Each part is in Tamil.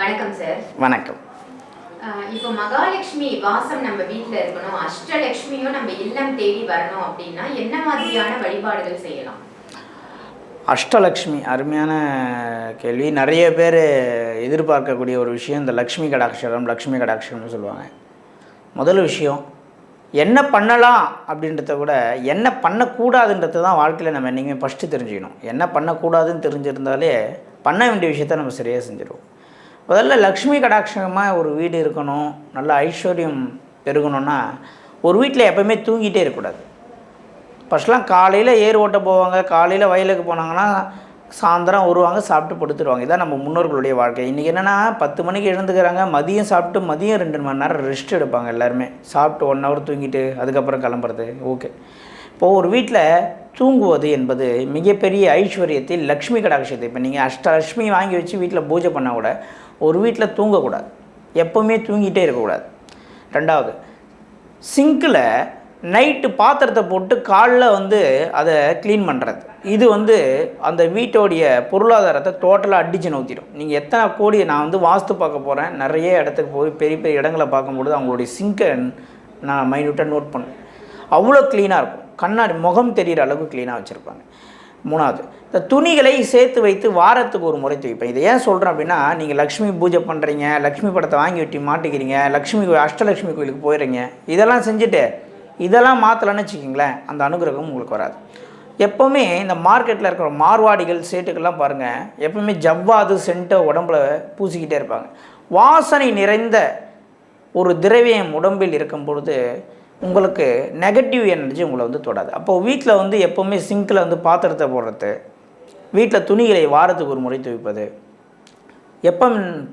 வணக்கம் சார் வணக்கம். இப்போ மகாலட்சுமி வாசம் நம்ம வீட்ல இருக்கணும் அஷ்டலட்சுமியும் நம்ம இல்லம் தேடி வரணும் அப்படின்னா என்ன மாதிரியான வழிபாடுகள் செய்யலாம்? அஷ்டலக்ஷ்மி அருமையான கேள்வி. நிறைய பேர் எதிர்பார்க்கக்கூடிய ஒரு விஷயம் இந்த லக்ஷ்மி கடாட்சரம் லக்ஷ்மி கடாட்சரம்னு சொல்லுவாங்க. முதல் விஷயம் என்ன பண்ணலாம் அப்படின்றத விட என்ன பண்ணக்கூடாதுன்றது தான் வாழ்க்கையில் நம்ம என்றைக்குமே ஃபஸ்ட்டு தெரிஞ்சுக்கணும். என்ன பண்ணக்கூடாதுன்னு தெரிஞ்சிருந்தாலே பண்ண வேண்டிய விஷயத்த நம்ம சரியாக செஞ்சிடுவோம் முதல்ல லக்ஷ்மி கடாட்சமாக ஒரு வீடு இருக்கணும் நல்ல ஐஸ்வர்யம் பெருகணும்னா ஒரு வீட்டில் எப்போயுமே தூங்கிட்டே இருக்கக்கூடாது. ஃபஸ்ட்லாம் காலையில் ஏர் ஓட்ட போவாங்க காலையில் வயலுக்கு போனாங்கன்னா சாயந்தரம் வருவாங்க சாப்பிட்டு படுத்துடுவாங்க இதான் நம்ம முன்னோர்களுடைய வாழ்க்கை. இன்றைக்கி என்னென்னா பத்து மணிக்கு எழுந்துக்கிறாங்க மதியம் சாப்பிட்டு மதியம் ரெண்டு மணி நேரம் ரெஸ்ட் எடுப்பாங்க எல்லாருமே. சாப்பிட்டு ஒன் ஹவர் தூங்கிட்டு அதுக்கப்புறம் கிளம்புறது. ஓகே இப்போது ஒரு வீட்டில் தூங்குவது என்பது மிகப்பெரிய ஐஸ்வர்யத்தில் லக்ஷ்மி கடாட்சத்தை. இப்போ நீங்கள் அஷ்டலட்சுமி வாங்கி வச்சு வீட்டில் பூஜை பண்ணால் கூட ஒரு வீட்டில் தூங்கக்கூடாது. எப்போவுமே தூங்கிட்டே இருக்கக்கூடாது. ரெண்டாவது சிங்கில் நைட்டு பாத்திரத்தை போட்டு காலில் வந்து அதை க்ளீன் பண்ணுறது இது வந்து அந்த வீட்டோடைய பொருளாதாரத்தை டோட்டலாக அடிச்சு நோத்திடும் நீங்கள் எத்தனை கோடி நான் வந்து வாஸ்து பார்க்க போகிறேன் நிறைய இடத்துக்கு போய் பெரிய பெரிய இடங்களை பார்க்கும்பொழுது அவங்களுடைய சிங்கை நான் மைன்யூட்டாக நோட் பண்ணேன் அவ்வளோ க்ளீனாக இருக்கும். கண்ணாடி முகம் தெரிகிற அளவுக்கு க்ளீனாக வச்சுருப்பாங்க. மூணாவது இந்த துணிகளை சேர்த்து வைத்து வாரத்துக்கு ஒரு முறை துவைப்பேன். இதை ஏன் சொல்கிறேன் அப்படின்னா நீங்கள் லக்ஷ்மி பூஜை பண்ணுறீங்க லக்ஷ்மி படத்தை வாங்கி வெட்டி மாட்டிக்கிறீங்க லக்ஷ்மி அஷ்டலக்ஷ்மி கோயிலுக்கு போயிடுறீங்க இதெல்லாம் செஞ்சுட்டு இதெல்லாம் மாற்றலன்னு வச்சுக்கிங்களேன் அந்த அனுகிரகம் உங்களுக்கு வராது. எப்போவுமே இந்த மார்க்கெட்டில் இருக்கிற மார்வாடிகள் சேட்டுக்கெல்லாம் பாருங்கள் எப்பவுமே ஜவ்வாது சென்ட்டை உடம்புல பூசிக்கிட்டே இருப்பாங்க. வாசனை நிறைந்த ஒரு திரவியம் உடம்பில் இருக்கும் பொழுது உங்களுக்கு நெகட்டிவ் எனர்ஜி உங்களை வந்து தொடாது. அப்போது வீட்டில் வந்து எப்போவுமே சிங்கில் வந்து பாத்திரத்தை போடுறது வீட்டில் துணிகளை வாரத்துக்கு ஒரு முறை துவைப்பது எப்போ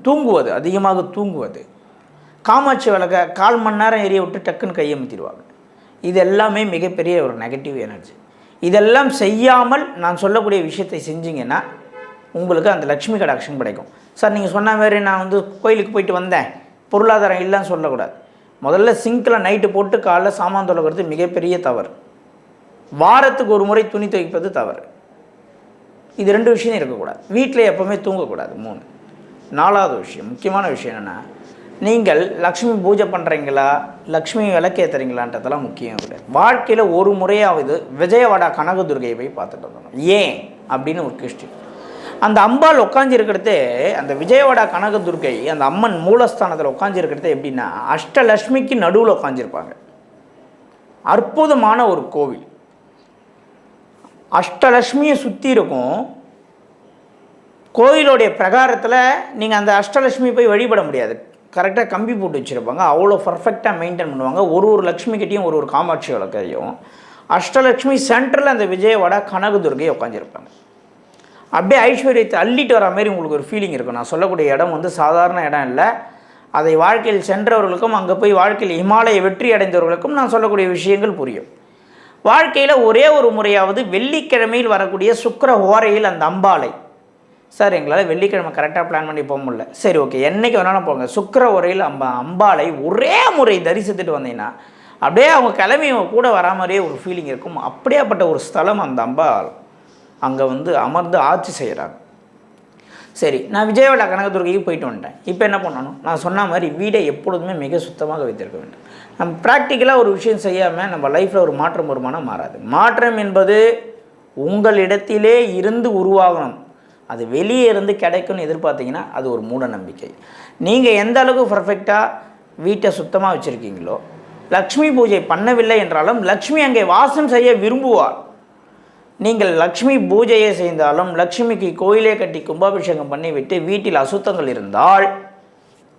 தூங்குவது அதிகமாக தூங்குவது. காமாட்சி விளக்க கால் மணி நேரம் எரிய விட்டு டக்குன்னு கையமுத்திடுவாங்க இது எல்லாமே மிகப்பெரிய ஒரு நெகட்டிவ் எனர்ஜி இதெல்லாம் செய்யாமல் நான் சொல்லக்கூடிய விஷயத்தை செஞ்சீங்கன்னா உங்களுக்கு அந்த லக்ஷ்மி கடாட்சம் கிடைக்கும். சார் நீங்கள் சொன்ன மாதிரி நான் வந்து கோயிலுக்கு போயிட்டு வந்தேன். பொருளாதாரம் இல்லைன்னு சொல்லக்கூடாது. முதல்ல சிங்கில் நைட்டு போட்டு காலைல சாமான் தொலைக்கிறது மிகப்பெரிய தவறு. வாரத்துக்கு ஒரு முறை துணி துவைப்பது தவறு. இது ரெண்டு விஷயம் இருக்கக்கூடாது. வீட்டில் எப்போவுமே தூங்கக்கூடாது. மூணு. நாலாவது விஷயம் முக்கியமான விஷயம் என்னென்னா நீங்கள் லக்ஷ்மி பூஜை பண்ணுறீங்களா லக்ஷ்மி விளக்கேற்றுறீங்களான்றதெல்லாம் முக்கியம் கிடையாது வாழ்க்கையில் ஒரு முறையாவது விஜயவாடா கனகதுர்கையை போய் பார்த்துட்டு வரணும் ஏன்? அப்படின்னு ஒரு கிறிஸ்டின் அந்த அம்பாள் உட்காஞ்சிருக்கிறது அந்த விஜயவாடா கனகதுர்கை அந்த அம்மன் மூலஸ்தானத்தில் உட்காந்துருக்கிறது எப்படின்னா அஷ்டலட்சுமிக்கு நடுவில் உட்காந்துருப்பாங்க அற்புதமான ஒரு கோவில். அஷ்டலட்சுமியை சுற்றி இருக்கும் கோயிலுடைய பிரகாரத்தில் நீங்கள் அந்த அஷ்டலட்சுமி போய் வழிபட முடியாது. கரெக்டாக கம்பி போட்டு வச்சுருப்பாங்க. அவ்வளோ பர்ஃபெக்டாக மெயின்டைன் பண்ணுவாங்க. ஒரு ஒரு லக்ஷ்மிக்கிட்டேயும் ஒரு ஒரு காமாட்சி விளக்கையும். அஷ்டலட்சுமி சென்டரில் அந்த விஜயவாடா கனகதுர்கையை உட்காந்துருப்பாங்க அப்படியே ஐஸ்வர்யத்தை அள்ளிட்டு வர மாதிரி உங்களுக்கு ஒரு ஃபீலிங் இருக்கும். நான் சொல்லக்கூடிய இடம் வந்து சாதாரண இடம் இல்லை. அதை வாழ்க்கையில் சென்றவர்களுக்கும் அங்கே போய் வாழ்க்கையில் இமாலய வெற்றி அடைந்தவர்களுக்கும் நான் சொல்லக்கூடிய விஷயங்கள் புரியும். வாழ்க்கையில் ஒரே ஒரு முறையாவது வெள்ளிக்கிழமையில் வரக்கூடிய சுக்கர ஓரையில் அந்த அம்பாளை சார் எங்களால் வெள்ளிக்கிழமை கரெக்டாக பிளான் பண்ணி போக முடியல. சரி ஓகே என்னைக்கு வேணாலும் போங்க. சுக்கர உரையில் அம்ப அம்பாளை ஒரே முறை தரிசித்துட்டு வந்தீங்கன்னா அப்படியே அவங்க கிளம்பி அவங்க கூட வரா மாதிரியே ஒரு ஃபீலிங் இருக்கும். அப்படியாப்பட்ட ஒரு ஸ்தலம் அந்த அம்பாள் அங்கே வந்து அமர்ந்து ஆட்சி செய்கிறாங்க சரி நான் விஜயவாடா கனகதுர்கைக்கு போயிட்டு வந்துட்டேன். இப்போ என்ன பண்ணணும்? நான் சொன்ன மாதிரி வீடை எப்பொழுதுமே மிக சுத்தமாக வைத்திருக்க வேண்டும். நம்ம ப்ராக்டிக்கலாக ஒரு விஷயம் செய்யாமல் நம்ம லைஃப்பில் ஒரு மாற்றம் வருமானம் மாறாது. மாற்றம் என்பது உங்களிடத்திலே இருந்து உருவாகணும். அது வெளியே இருந்து கிடைக்கும்னு எதிர்பார்த்தீங்கன்னா அது ஒரு மூட நம்பிக்கை. நீங்கள் எந்த அளவுக்கு பர்ஃபெக்டாக வீட்டை சுத்தமாக வச்சுருக்கீங்களோ லக்ஷ்மி பூஜை பண்ணவில்லை என்றாலும் லக்ஷ்மி அங்கே வாசம் செய்ய விரும்புவார். நீங்கள் லக்ஷ்மி பூஜையை செய்தாலும் லக்ஷ்மிக்கு கோயிலே கட்டி கும்பாபிஷேகம் பண்ணி விட்டு வீட்டில் அசுத்தங்கள் இருந்தால்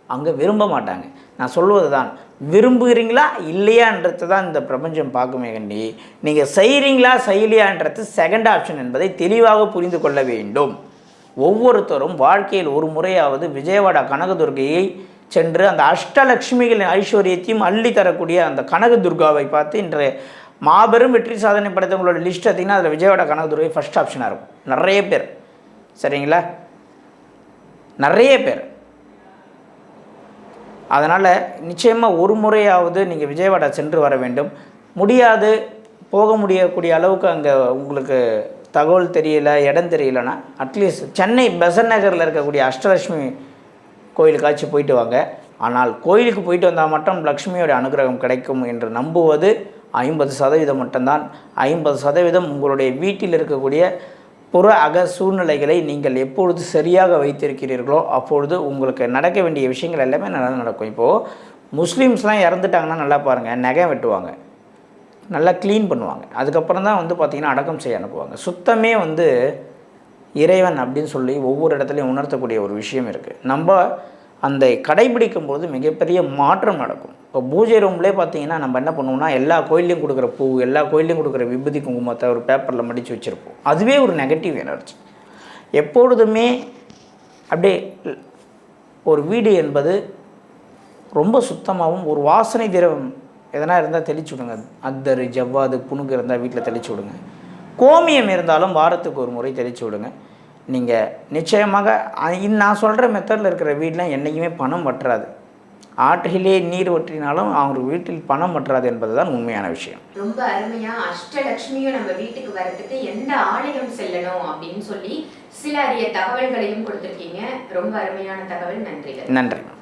அங்கே விரும்ப மாட்டாங்க. நான் சொல்வது தான் விரும்புகிறீங்களா இல்லையான்றது தான் இந்த பிரபஞ்சம் பார்க்குமே கண்டி. நீங்கள் செய்கிறீங்களா செய்யலையான்றது செகண்ட் ஆப்ஷன் என்பதை தெளிவாக புரிந்து கொள்ள வேண்டும். ஒவ்வொருத்தரும் வாழ்க்கையில் ஒரு முறையாவது விஜயவாடா கனகதுர்கையை சென்று அந்த அஷ்டலட்சுமிகளின் ஐஸ்வர்யத்தையும் அள்ளி தரக்கூடிய அந்த கனகதுர்காவை பார்த்து இன்றைய மாபெரும் வெற்றி சாதனை படைத்தவங்களோட லிஸ்ட் பார்த்தீங்கன்னா அதில் விஜயோட கனகதுரை ஃபஸ்ட் ஆப்ஷனாக இருக்கும். நிறைய பேர். சரிங்களா? நிறைய பேர். அதனால் நிச்சயமாக ஒரு முறையாவது நீங்கள் விஜயவாடா சென்று வர வேண்டும். முடியாது போக முடியக்கூடிய அளவுக்கு அங்கே உங்களுக்கு தகவல் தெரியல இடம் தெரியலைன்னா அட்லீஸ்ட் சென்னை பெசன் நகரில் இருக்கக்கூடிய அஷ்டலட்சுமி கோயிலுக்காச்சும் போயிட்டு வாங்க. ஆனால் கோயிலுக்கு போயிட்டு வந்தால் மட்டும் லக்ஷ்மியோட அனுகிரகம் கிடைக்கும் என்று நம்புவது ஐம்பது சதவீதம் மட்டும்தான். ஐம்பது சதவீதம் உங்களுடைய வீட்டில் இருக்கக்கூடிய புற அக சூழ்நிலைகளை நீங்கள் எப்பொழுது சரியாக வைத்திருக்கிறீர்களோ அப்பொழுது உங்களுக்கு நடக்க வேண்டிய விஷயங்கள் எல்லாமே நல்லா நடக்கும். இப்போது முஸ்லீம்ஸ்லாம் இறந்துட்டாங்கன்னா நல்லா பாருங்கள் நகை வெட்டுவாங்க. நல்லா க்ளீன் பண்ணுவாங்க. அதுக்கப்புறம் தான் வந்து பார்த்திங்கன்னா அடக்கம் செய்ய அனுப்புவாங்க. சுத்தமே வந்து இறைவன் அப்படின்னு சொல்லி ஒவ்வொரு இடத்துலையும் உணர்த்தக்கூடிய ஒரு விஷயம் இருக்குது நம்ம அந்த கடைபிடிக்கும் போது மிகப்பெரிய மாற்றம் நடக்கும். இப்போ பூஜை ரூம்லேயே பார்த்தீங்கன்னா நம்ம என்ன பண்ணுவோம்னா எல்லா கோயிலையும் கொடுக்குற பூ எல்லா கோயிலையும் கொடுக்குற விபூதி குங்குமத்தை ஒரு பேப்பரில் மடித்து வச்சுருப்போம். அதுவே ஒரு நெகட்டிவ் எனர்ஜி எப்பொழுதுமே அப்படியே ஒரு வீடு என்பது ரொம்ப சுத்தமாகவும் ஒரு வாசனை திரவம் எதனா இருந்தால் தெளிச்சு விடுங்க. அத்தர் ஜவ்வாது புணுக்கு இருந்தால் வீட்டில் தெளிச்சு விடுங்க. கோமியம் இருந்தாலும் வாரத்துக்கு ஒரு முறை தெளிச்சு விடுங்க. நீங்கள் நிச்சயமாக நான் சொல்கிற மெத்தடில் இருக்கிற வீட்டில் என்றைக்குமே பணம் வற்றாது. ஆற்றிலே நீர் வற்றினாலும் அவங்க வீட்டில் பணம் வற்றாது என்பது தான் உண்மையான விஷயம். ரொம்ப அருமையா அஷ்டலட்சுமியும் நம்ம வீட்டுக்கு வரதுக்கு எந்த ஆலயம் செல்லணும் அப்படின்னு சொல்லி சில அரிய தகவல்களையும் கொடுத்துருக்கீங்க. ரொம்ப அருமையான தகவல். நன்றிகள். நன்றி.